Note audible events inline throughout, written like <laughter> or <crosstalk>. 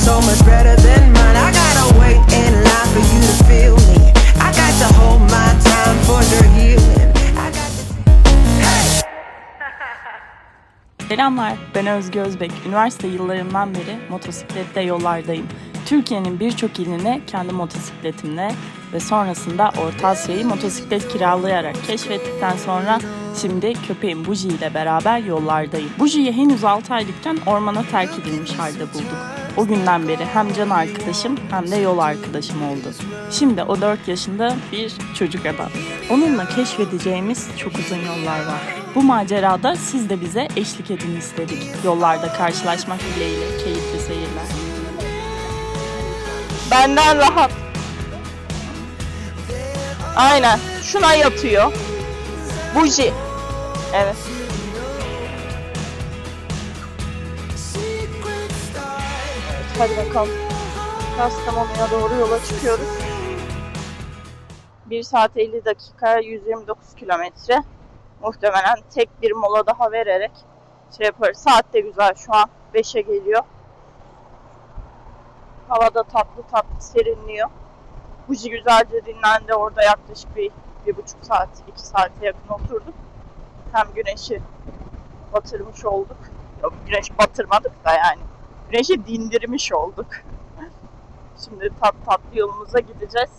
so much better than mine. I gotta wait in line for you to feel me. I got to hold my time for your healing. I got to. Hey! <laughs> Selamlar, ben Özgü Özbek. Üniversite yıllarımdan beri motosiklette yollardayım. Türkiye'nin birçok iline kendi motosikletimle ve sonrasında Orta Asya'yı motosiklet kiralayarak keşfettikten sonra şimdi köpeğim Buji ile beraber yollardayım. Buji'yi henüz 6 aylıkken ormana terk edilmiş halde bulduk. O günden beri hem can arkadaşım hem de yol arkadaşım oldu. Şimdi o 4 yaşında bir çocuk adam. Onunla keşfedeceğimiz çok uzun yollar var. Bu macerada siz de bize eşlik edin istedik. Yollarda karşılaşmak dileğiyle keyifli seyirler. Benden rahat. Aynen. Şuna yatıyor. Buji. Evet. Hadi bakalım. Kastamonu'ya doğru yola çıkıyoruz. 1 saat 50 dakika 129 kilometre. Muhtemelen tek bir mola daha vererek şey yaparız. Saat de güzel şu an. 5'e geliyor. Havada tatlı tatlı serinliyor. Buji güzelce dinlendi. Orada yaklaşık bir, bir buçuk saat, iki saate yakın oturduk. Hem güneşi batırmış olduk. Güneş batırmadık da yani. Güneşi dindirmiş olduk. Şimdi tat tatlı yolumuza gideceğiz.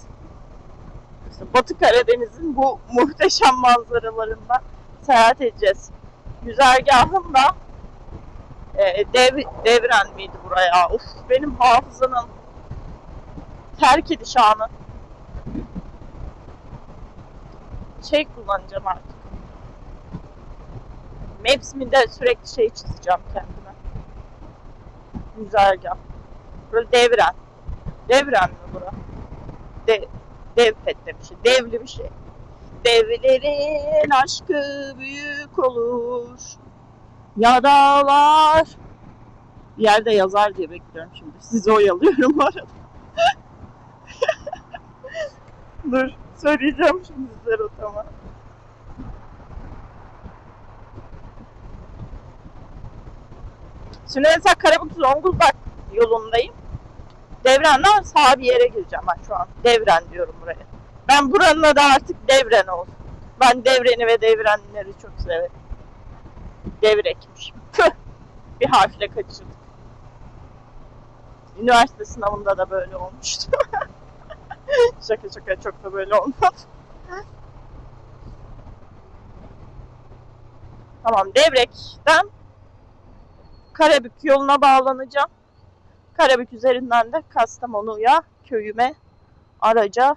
İşte Batı Karadeniz'in bu muhteşem manzaralarından seyahat edeceğiz. Güzergahım da e, dev, devren miydi buraya? Of benim hafızanın terk ediş anı. Şey kullanacağım artık. Maps mi de sürekli şey çizeceğim kendime. Güzergah. Burası devren. Devren mi bura? De, devpet demişim. Devli bir şey. Devlerin aşkı büyük olur. Ya dağlar. Bir yerde yazar diye bekliyorum şimdi. Sizi oyalıyorum bu arada. <laughs> Dur söyleyeceğim şimdi size rotamı. Şimdi mesela Karabük Zonguldak yolundayım. Devrenden sağ bir yere gireceğim ben şu an. Devren diyorum buraya. Ben buranın adı artık Devren olsun. Ben Devren'i ve Devrenleri çok severim. Devrekmiş. Bir harfle kaçırdık. Üniversite sınavında da böyle olmuştu. <laughs> şaka şaka çok da böyle olmadı. Tamam Devrek'ten Karabük yoluna bağlanacağım. Karabük üzerinden de Kastamonu'ya, köyüme, araca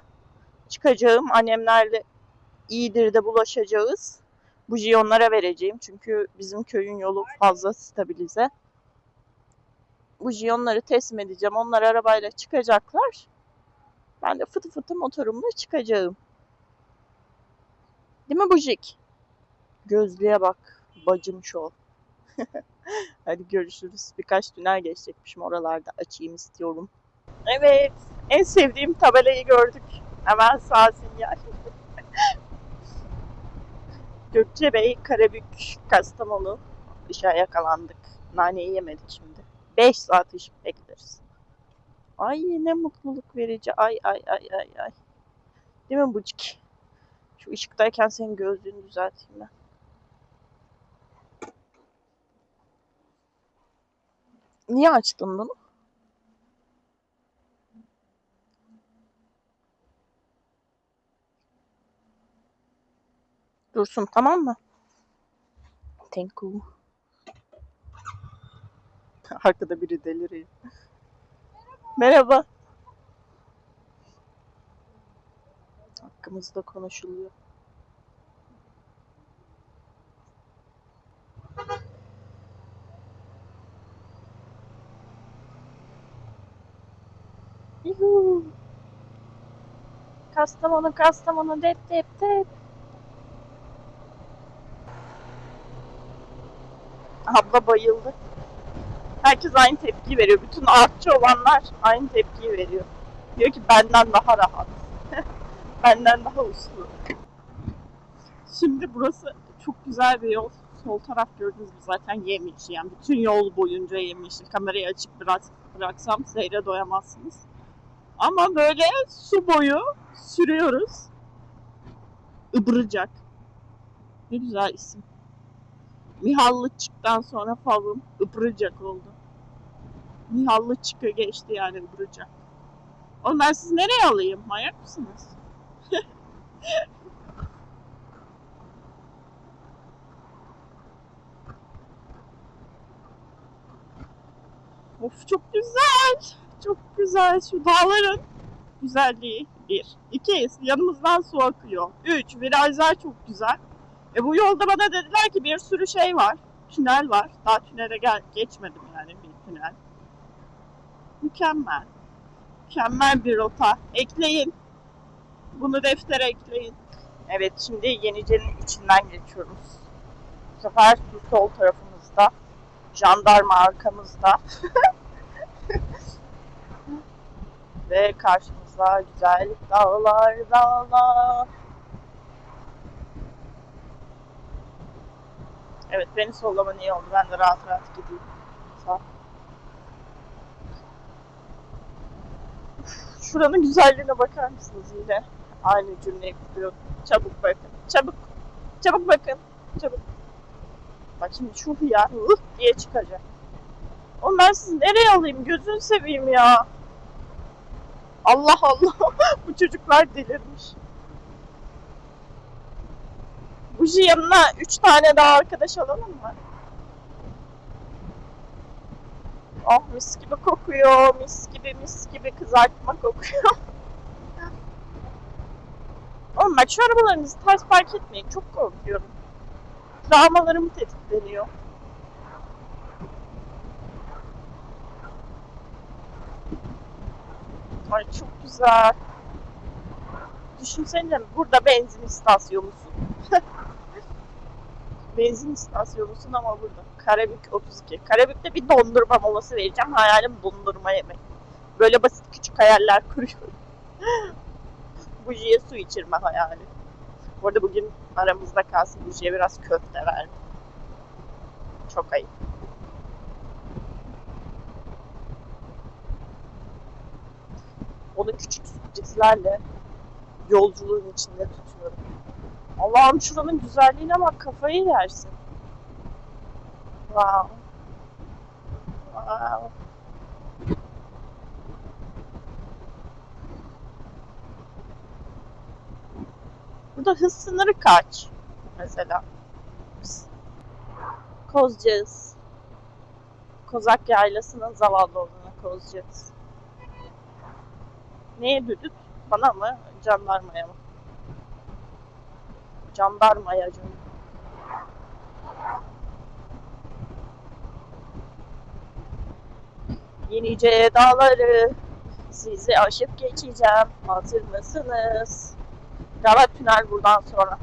çıkacağım. Annemlerle İyidir'de bulaşacağız. Bu onlara vereceğim çünkü bizim köyün yolu fazla stabilize. Bu onları teslim edeceğim. Onlar arabayla çıkacaklar. Ben de fıtı fıtı motorumla çıkacağım. Değil mi Bujik? Gözlüğe bak. Bacım şov. <laughs> <laughs> Hadi görüşürüz. Birkaç tünel geçecekmişim oralarda açayım istiyorum. Evet. En sevdiğim tabelayı gördük. Hemen sağ sinyal. <laughs> Gökçebey, Karabük, Kastamonu. Dışa yakalandık. Naneyi yemedik şimdi. 5 saat ışık bekleriz. Ay ne mutluluk verici. Ay ay ay ay ay. Değil mi Bucuk? Şu ışıktayken senin gözlüğünü düzelteyim ben. Niye açtın bunu? Dursun tamam mı? Thank you. <laughs> Arkada biri deliriyor. Merhaba. Hakkımızda konuşuluyor. Yuhuu. Kastamonu, Kastamonu, dep dep dep. Abla bayıldı. Herkes aynı tepki veriyor. Bütün artçı olanlar aynı tepkiyi veriyor. Diyor ki benden daha rahat. <laughs> benden daha uslu. Şimdi burası çok güzel bir yol. Sol taraf gördüğünüz gibi zaten yemiş. Yani bütün yol boyunca yemiş. Kamerayı açıp biraz bıraksam seyre doyamazsınız. Ama böyle su boyu sürüyoruz. Ibıracak. Ne güzel isim. Mihallıçık'tan sonra favım Ibıracak oldu. Mihallıçık'ı geçti yani Ibıracak. Oğlum ben sizi nereye alayım? Manyak mısınız? <laughs> of çok güzel. Çok güzel şu dağların güzelliği. Bir. İki. Yanımızdan su akıyor. Üç. Virajlar çok güzel. E bu yolda bana dediler ki bir sürü şey var. Tünel var. Daha tünele gel geçmedim yani bir tünel. Mükemmel. Mükemmel bir rota. Ekleyin. Bunu deftere ekleyin. Evet şimdi Yenice'nin içinden geçiyoruz. Bu sefer sol tarafımızda. Jandarma arkamızda. <laughs> Ve karşımızda güzel dağlar dağlar. Evet beni sollaman iyi oldu. Ben de rahat rahat gideyim. Sağ Şuranın güzelliğine bakar mısınız yine? Aynı cümleyi kuruyorum. Çabuk bakın. Çabuk. Çabuk bakın. Çabuk. Bak şimdi şu ya ıh diye çıkacak. Oğlum ben sizi nereye alayım? Gözünü seveyim ya. Allah Allah. <laughs> Bu çocuklar delirmiş. Buji yanına 3 tane daha arkadaş alalım mı? Oh mis gibi kokuyor. Mis gibi mis gibi kızartma kokuyor. <laughs> Oğlum bak şu arabalarınızı ters park etmeyin. Çok korkuyorum. Travmalarım tetikleniyor. Ay çok güzel. Düşünsene burada benzin istasyonusun. <laughs> benzin istasyonusun ama burada. Karabük 32. Karabük'te bir dondurma molası vereceğim. Hayalim dondurma yemek. Böyle basit küçük hayaller kuruyorum. <laughs> Bujiye su içirme hayali. Bu arada bugün aramızda kalsın Bujiye biraz köfte verdim. Çok ayıp. Onu küçük sürprizlerle yolculuğun içinde tutuyorum. Allah'ım şuranın güzelliğine bak kafayı yersin. Wow. Wow. Burada hız sınırı kaç? Mesela. Kozcağız. Kozak Yaylası'nın zavallı olduğuna Kozcağız. Neye düdük? Bana mı? Jandarmaya mı? Jandarmaya canım. Yenice dağları sizi aşıp geçeceğim. Hazır mısınız? Galiba tünel buradan sonra.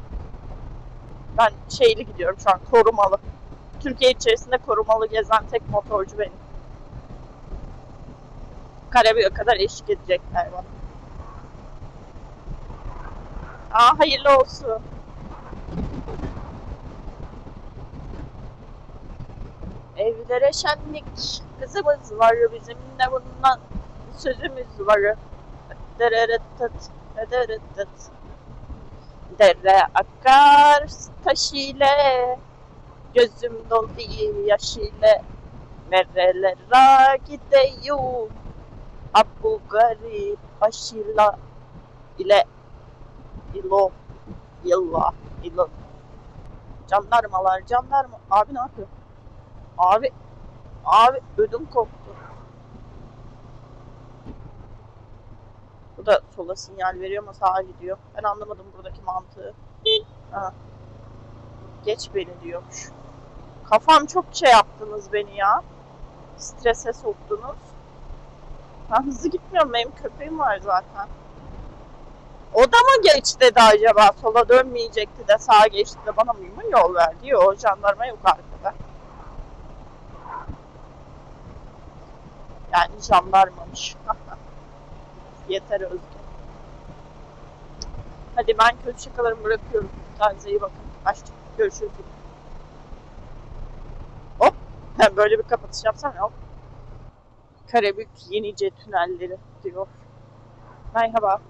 Ben şeyli gidiyorum şu an korumalı. Türkiye içerisinde korumalı gezen tek motorcu benim. Karabük'e kadar eşlik edecekler bana. Aa hayırlı olsun. Evlere şenlik kızımız var bizim de bundan sözümüz var. Dererettet, dererettet. Dere akar taş ile Gözüm doldu yaş ile Nerelere gideyim Ha bu garip başıyla ile ilo yılla ilo Jandarmalar jandarma abi ne yapıyor? Abi abi ödüm koptu. Bu da sola sinyal veriyor ama sağa gidiyor. Ben anlamadım buradaki mantığı. Ha. Geç beni diyormuş. Kafam çok şey yaptınız beni ya. Strese soktunuz. Ben hızlı gitmiyorum. Benim köpeğim var zaten. O da mı geç dedi acaba? Sola dönmeyecekti de sağa geçti de bana mı yol verdi? Yok jandarma yok arkada. Yani jandarmamış. <laughs> Yeter Özge. Hadi ben kötü şakalarımı bırakıyorum. Kendinize iyi bakın. Açtık. Görüşürüz. Hop. Ben <laughs> böyle bir kapatış yapsam ya. Hop. Karabük Yenice tünelleri diyor. Merhaba.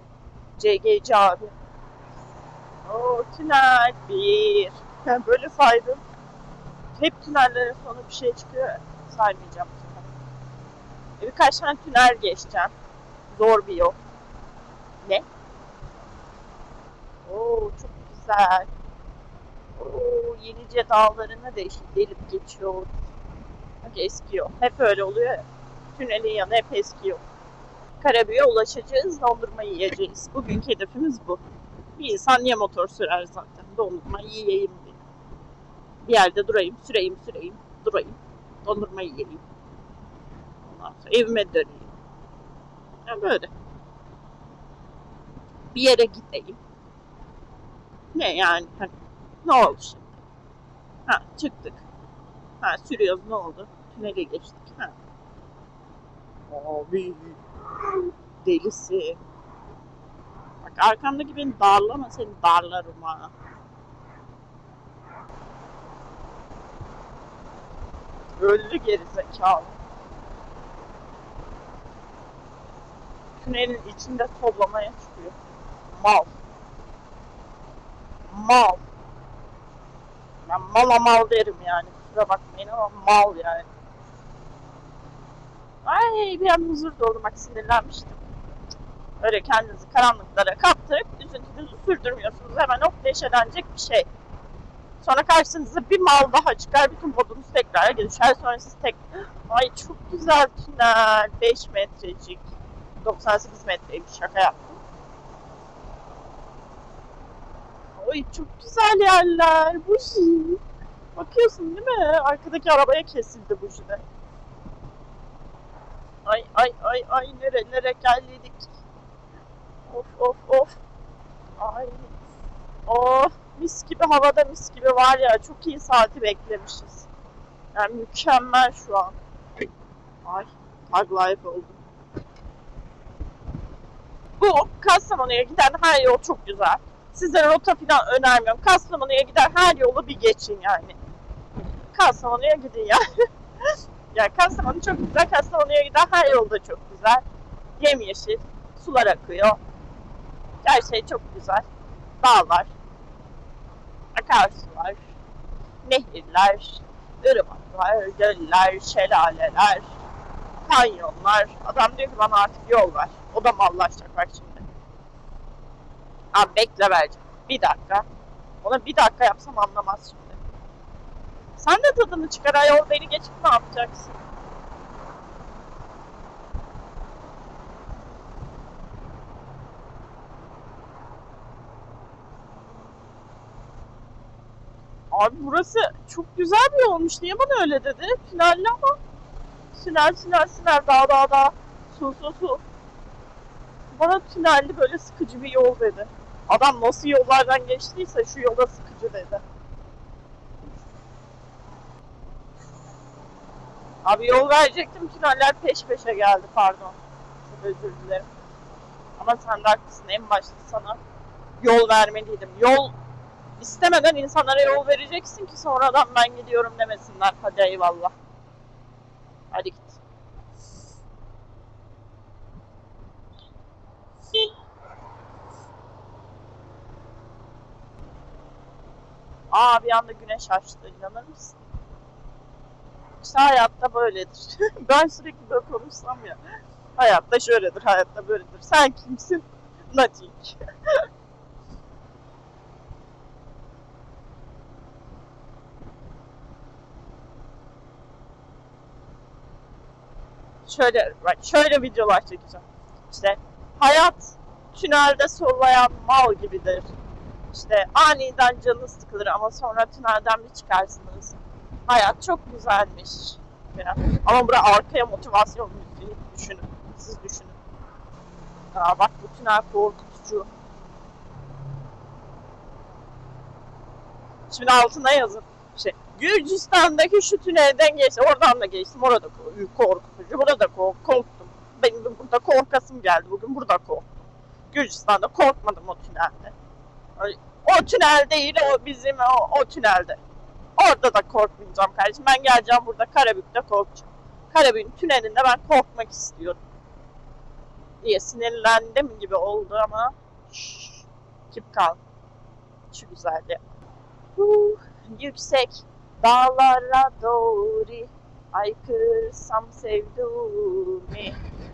CGC abi. Oo tünel bir. Ben böyle saydım. Hep tünellerin sonu bir şey çıkıyor. Saymayacağım. E, birkaç tane tünel geçeceğim. Zor bir yol. Ne? Oo çok güzel. Oo Yenice dağlarına değişik delip geçiyor. Bak eski yol. Hep öyle oluyor ya. Tünelin yanı hep eski yol. Karabük'e ulaşacağız, dondurma yiyeceğiz. Bugünkü hedefimiz bu. Bir insan niye motor sürer zaten? Dondurma yiyeyim diye. Bir yerde durayım, süreyim, süreyim, durayım. Dondurma yiyeyim. Ondan sonra evime döneyim. Ya böyle. Bir yere gideyim. Ne yani? Hani, ne oldu şimdi? Ha çıktık. Ha sürüyoruz ne oldu? Tünele geçtik. Ha. Abi. Delisi. Bak arkamdaki beni darlama seni darlarım ha. Öldü geri zekalı. Tünelin içinde toplamaya çıkıyor. Mal. Mal. Ben mala mal derim yani. Kusura bakmayın ama mal yani. Ay bir an huzur doldu bak sinirlenmiştim. Öyle kendinizi karanlıklara kaptırıp üzüntünüzü sürdürmüyorsunuz. Hemen hop neşelenecek bir şey. Sonra karşınıza bir mal daha çıkar. Bütün modunuz tekrar düşer. Sonra siz tek... Ay çok güzel tünel. 5 metrecik. 98 metreymiş şaka yaptım. Ay çok güzel yerler. Buji. Bakıyorsun değil mi? Arkadaki arabaya kesildi buji de. Ay ay ay ay nerelere geldik. Of of of. Ay. Oh mis gibi havada mis gibi var ya çok iyi saati beklemişiz. Yani mükemmel şu an. Ay tag life oldu. Bu Kastamonu'ya giden her yol çok güzel. Size rota falan önermiyorum. Kastamonu'ya giden her yolu bir geçin yani. Kastamonu'ya gidin ya. <laughs> ya Kastamonu çok güzel. Kastamonu'ya giden her yol da çok güzel. Yemyeşil. Sular akıyor. Her şey çok güzel. Dağlar. Akarsular. Nehirler. ırmaklar, göller, şelaleler. Kanyonlar. Adam diyor ki bana artık yol ver. O da mallaşacak bak şimdi. Abi bekle vereceğim. Bir dakika. Ona bir dakika yapsam anlamaz şimdi. Sen de tadını çıkar ayol beni geçip ne yapacaksın? Abi burası çok güzel bir yolmuş. Niye bana öyle dedi? Tünelli ama. Tünel, tünel, tünel, dağ, dağ, dağ. Su, su, su. Bana tünelli böyle sıkıcı bir yol dedi. Adam nasıl yollardan geçtiyse şu yola sıkıcı dedi. Abi yol verecektim tüneller peş peşe geldi pardon. Çok özür dilerim. Ama sen de haklısın en başta sana yol vermeliydim. Yol istemeden insanlara yol vereceksin ki sonradan ben gidiyorum demesinler. Hadi eyvallah. Hadi git. Aa bir anda güneş açtı. inanır mısın? İşte hayatta böyledir. <laughs> ben sürekli böyle konuşsam ya. Hayatta şöyledir, hayatta böyledir. Sen kimsin? Nothing. <laughs> şöyle bak şöyle videolar çekeceğim. İşte hayat tünelde sollayan mal gibidir. İşte aniden canınız sıkılır ama sonra tünelden bir çıkarsınız. Hayat çok güzelmiş. Falan. Ama bura arkaya motivasyon müziği düşünün. Siz düşünün. Aa, bak bu tünel korkutucu. Şimdi altına yazın. Şey, Gürcistan'daki şu tünelden geçtim. Oradan da geçtim. Orada ko- korkutucu. Burada kork korktum. Benim de burada korkasım geldi. Bugün burada korktum. Gürcistan'da korkmadım o tünelde. O tünel değil o bizim o, o tünelde. Orada da korkmayacağım kardeşim. Ben geleceğim burada Karabük'te korkacağım. Karabük'ün tünelinde ben korkmak istiyorum. diye sinirlendim gibi oldu ama şşş, kip kal. Şu güzeldi. Uh, yüksek dağlara doğru aykırsam sevduğumi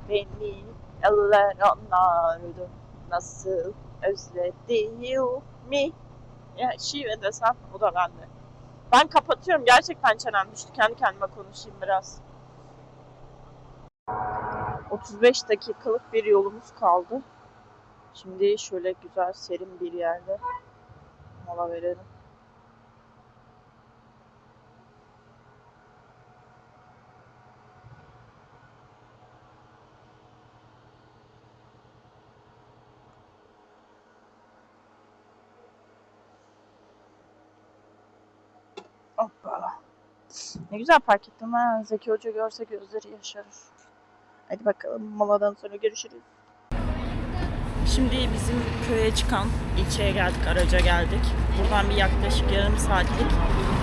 beni eller anlardı nasıl özlediğimi ya şive desem o da bende. Ben kapatıyorum gerçekten çenem düştü kendi kendime konuşayım biraz. 35 dakikalık bir yolumuz kaldı. Şimdi şöyle güzel serin bir yerde mola verelim. Hoppa. Ne güzel park ettim ha. Zeki Hoca görse gözleri yaşarır. Hadi bakalım moladan sonra görüşürüz. Şimdi bizim köye çıkan ilçeye geldik, araca geldik. Buradan bir yaklaşık yarım saatlik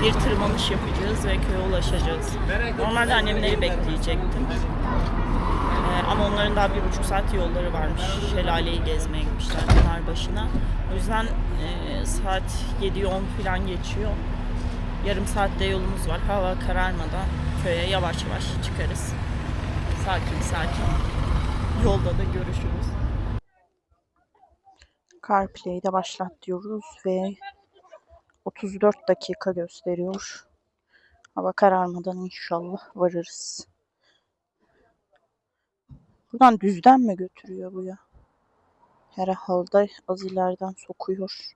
bir tırmanış yapacağız ve köye ulaşacağız. Normalde annemleri bekleyecektim. Ee, ama onların daha bir buçuk saat yolları varmış. Şelaleyi gezmeye gitmişler Pınarbaşı'na. O yüzden e, saat 7'yi 10 falan geçiyor. Yarım saatte yolumuz var. Hava kararmadan köye yavaş yavaş çıkarız. Sakin sakin. Yolda da görüşürüz. CarPlay'i de başlat diyoruz ve 34 dakika gösteriyor. Hava kararmadan inşallah varırız. Buradan düzden mi götürüyor bu ya? Herhalde az ileriden sokuyor.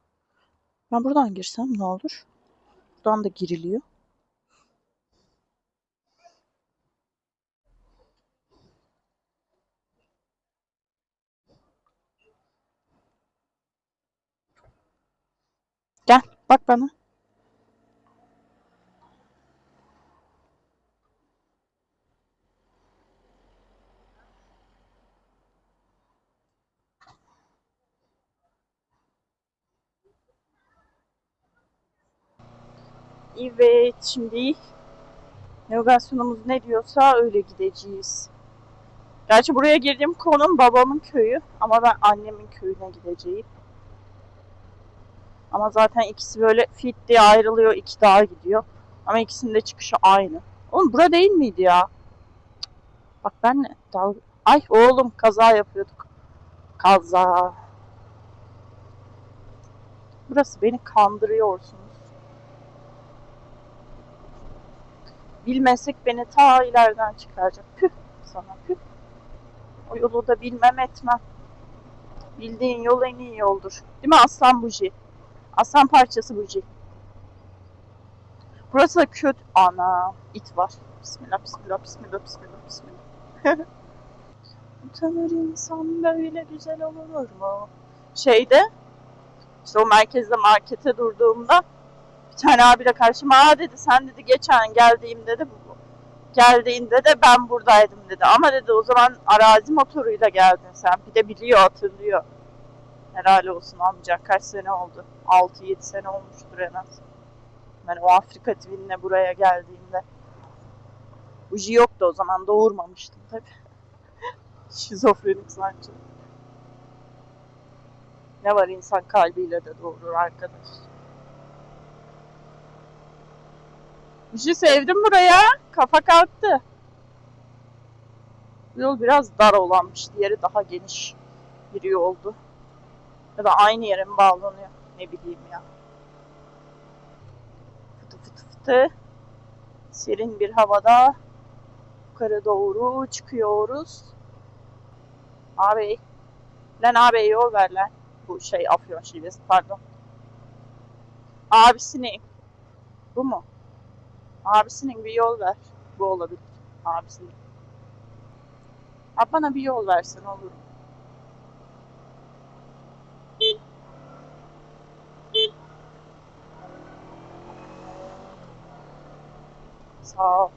Ben buradan girsem ne olur? Buradan da giriliyor. Gel bak bana. Evet şimdi navigasyonumuz ne diyorsa öyle gideceğiz. Gerçi buraya girdiğim konum babamın köyü ama ben annemin köyüne gideceğim. Ama zaten ikisi böyle fit diye ayrılıyor. iki daha gidiyor. Ama ikisinin de çıkışı aynı. Oğlum bura değil miydi ya? Bak ben? Dal Ay oğlum kaza yapıyorduk. Kaza. Burası beni kandırıyorsunuz. Bilmesek beni ta ileriden çıkaracak. Püh sana püh. O yolu da bilmem etmem. Bildiğin yol en iyi yoldur. Değil mi aslan buji? Aslan parçası buji. Burası da kötü. Ana it var. Bismillah bismillah bismillah bismillah bismillah. <laughs> Utanır insan böyle güzel olur mu? Şeyde işte o merkezde markete durduğumda tane abiyle karşıma aa dedi sen dedi geçen geldiğimde de bu geldiğinde de ben buradaydım dedi. Ama dedi o zaman arazi motoruyla geldin sen. Bir de biliyor hatırlıyor. Helal olsun amca. Kaç sene oldu? 6-7 sene olmuştur en az. Ben o Afrika TV'ne buraya geldiğimde. Buji yoktu o zaman. Doğurmamıştım tabii. <laughs> Şizofrenik sancı. Ne var insan kalbiyle de doğurur arkadaş. Buji sevdim buraya. Kafa kalktı. Yol biraz dar olanmış. Diğeri daha geniş bir yoldu. Ya da aynı yere mi bağlanıyor? Ne bileyim ya. Fıtı fıtı fıtı. Serin bir havada yukarı doğru çıkıyoruz. Abi. Lan abi yol ver lan. Bu şey Afyon şivesi pardon. Abisini. Bu mu? Abisinin bir yol ver. Bu olabilir. Abisinin. Abi bana bir yol versen olur? Sağ ol.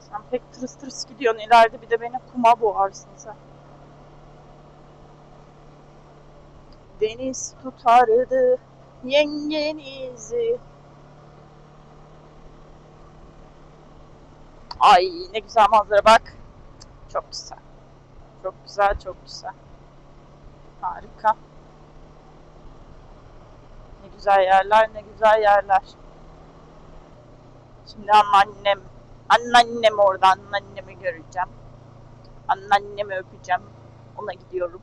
Sen pek tırıs tırıs gidiyorsun. İleride bir de beni kuma boğarsın sen. Deniz tutardı yengenizi. Ay ne güzel manzara bak. Çok güzel. Çok güzel, çok güzel. Harika. Ne güzel yerler, ne güzel yerler. Şimdi anneannem, anneannem orada, anneannemi göreceğim. Anneannemi öpeceğim. Ona gidiyorum.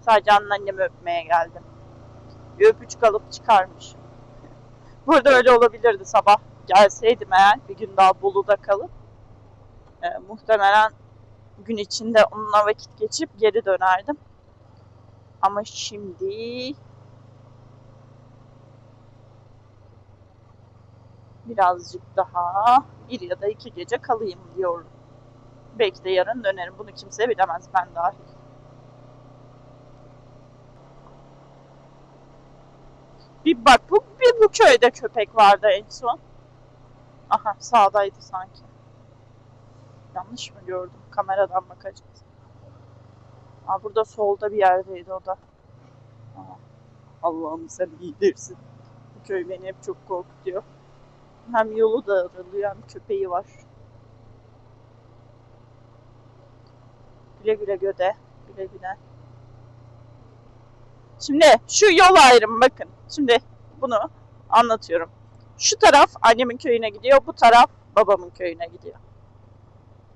Sadece anneannemi öpmeye geldim. Bir öpücük alıp çıkarmış. <laughs> Burada öyle olabilirdi sabah. Gelseydim eğer bir gün daha Bolu'da kalıp e, muhtemelen gün içinde onunla vakit geçip geri dönerdim. Ama şimdi birazcık daha bir ya da iki gece kalayım diyorum. Belki de yarın dönerim. Bunu kimse bilemez ben dahil. Bir bak bu bir bu köyde köpek vardı en son. Aha sağdaydı sanki. Yanlış mı gördüm? Kameradan bakacağız. Aa, burada solda bir yerdeydi o da. Allah'ım sen bilirsin. Bu köy beni hep çok korkutuyor. Hem yolu da aralıyor hem köpeği var. Güle güle göde. Güle güle. Şimdi şu yol ayrımı bakın. Şimdi bunu anlatıyorum. Şu taraf annemin köyüne gidiyor. Bu taraf babamın köyüne gidiyor.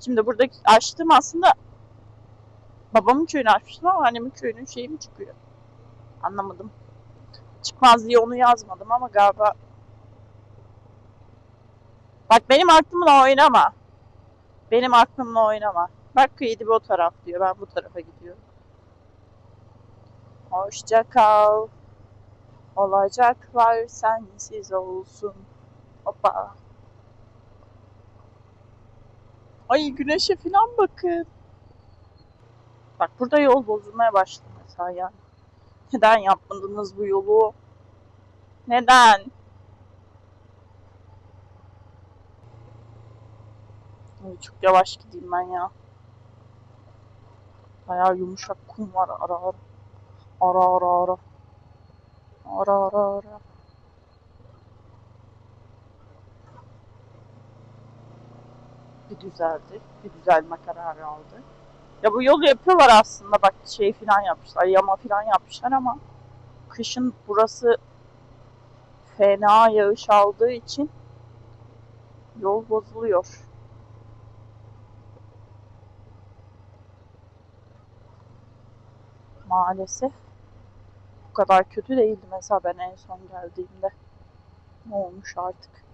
Şimdi buradaki açtım aslında babamın köyünü açmıştım ama annemin köyünün şeyi mi çıkıyor? Anlamadım. Çıkmaz diye onu yazmadım ama galiba Bak benim aklımla oynama. Benim aklımla oynama. Bak kıyıdı bu taraf diyor. Ben bu tarafa gidiyorum. Hoşça kal. Olacaklar sensiz olsun. Hoppa. Ay güneşe falan bakın. Bak burada yol bozulmaya başladı mesela ya. Neden yapmadınız bu yolu? Neden? Ay, çok yavaş gideyim ben ya. Bayağı yumuşak kum var ara ara. Ara ara ara. Ara ara ara. Bir düzeldi. Bir düzelme kararı aldı. Ya bu yolu yapıyorlar aslında. Bak şey falan yapmışlar. Yama falan yapmışlar ama kışın burası fena yağış aldığı için yol bozuluyor. Maalesef bu kadar kötü değildi mesela ben en son geldiğimde. Ne olmuş artık?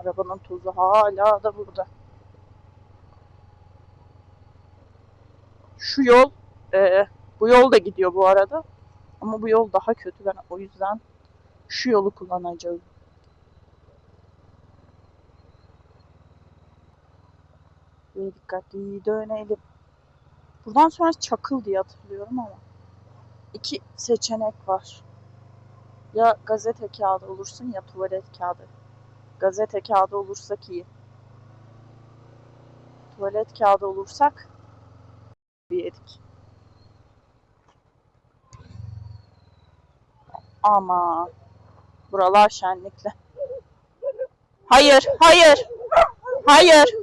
Arabanın tozu hala da burada. Şu yol, e, bu yol da gidiyor bu arada. Ama bu yol daha kötü. Ben o yüzden şu yolu kullanacağım. Böyle dikkatli dönelim. Buradan sonra çakıl diye hatırlıyorum ama. iki seçenek var. Ya gazete kağıdı olursun ya tuvalet kağıdı. Gazete kağıdı olursak iyi. Tuvalet kağıdı olursak bir yedik. Ama buralar şenlikli. Hayır, hayır. Hayır.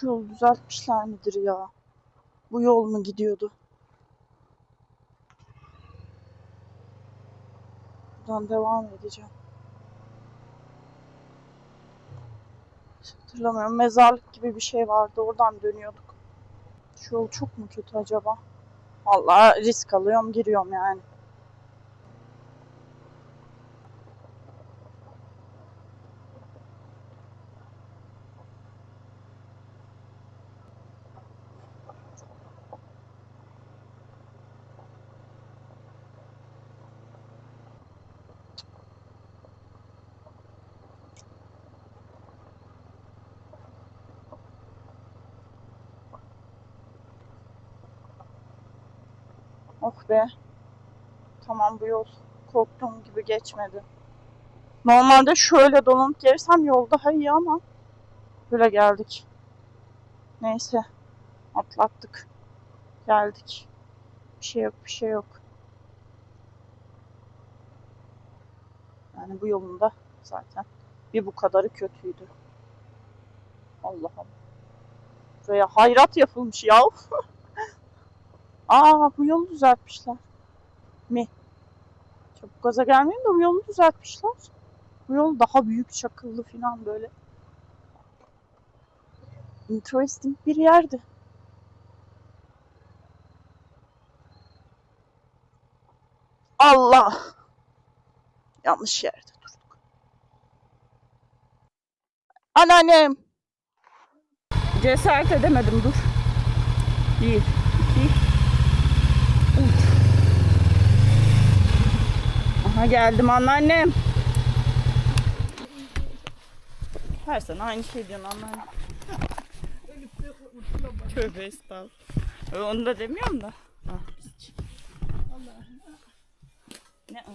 Şu yolu düzeltmişler midir ya? Bu yol mu gidiyordu? Buradan devam edeceğim. Hatırlamıyorum. Mezarlık gibi bir şey vardı. Oradan dönüyorduk. Şu yol çok mu kötü acaba? Vallahi risk alıyorum, giriyorum yani. Oh be. Tamam bu yol korktuğum gibi geçmedi. Normalde şöyle dolanıp gelirsem yol daha iyi ama Böyle geldik. Neyse. Atlattık. Geldik. Bir şey yok, bir şey yok. Yani bu yolunda zaten bir bu kadarı kötüydü. Allah Allah. Buraya hayrat yapılmış ya. <laughs> Aa bu yolu düzeltmişler. Mi? Çok gaza gelmeyin de bu yolu düzeltmişler. Bu yol daha büyük çakıllı falan böyle. Interesting bir yerdi. Allah! Yanlış yerde durduk. Anneannem! Cesaret edemedim dur. Bir, iki, üç. Aha geldim anneannem. Her sene aynı şey diyorsun anneannem. Tövbe estağfurullah. Onu da demiyorum da. Ne o?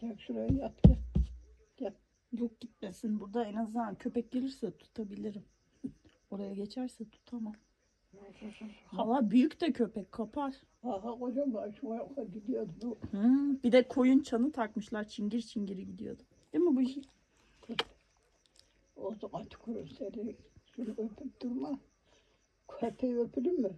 Gel şuraya yat gel. Yok gitmesin. Burada en azından köpek gelirse tutabilirim. <laughs> Oraya geçerse tutamam. Hala büyük de köpek kapar. Aha kocaman şu ayağa gidiyordu. Hmm, bir de koyun çanı takmışlar. Çingir çingiri gidiyordu. Değil mi bu işi? O zaman tükürür seni. Şunu öpüp durma. Köpeği öpülür mü?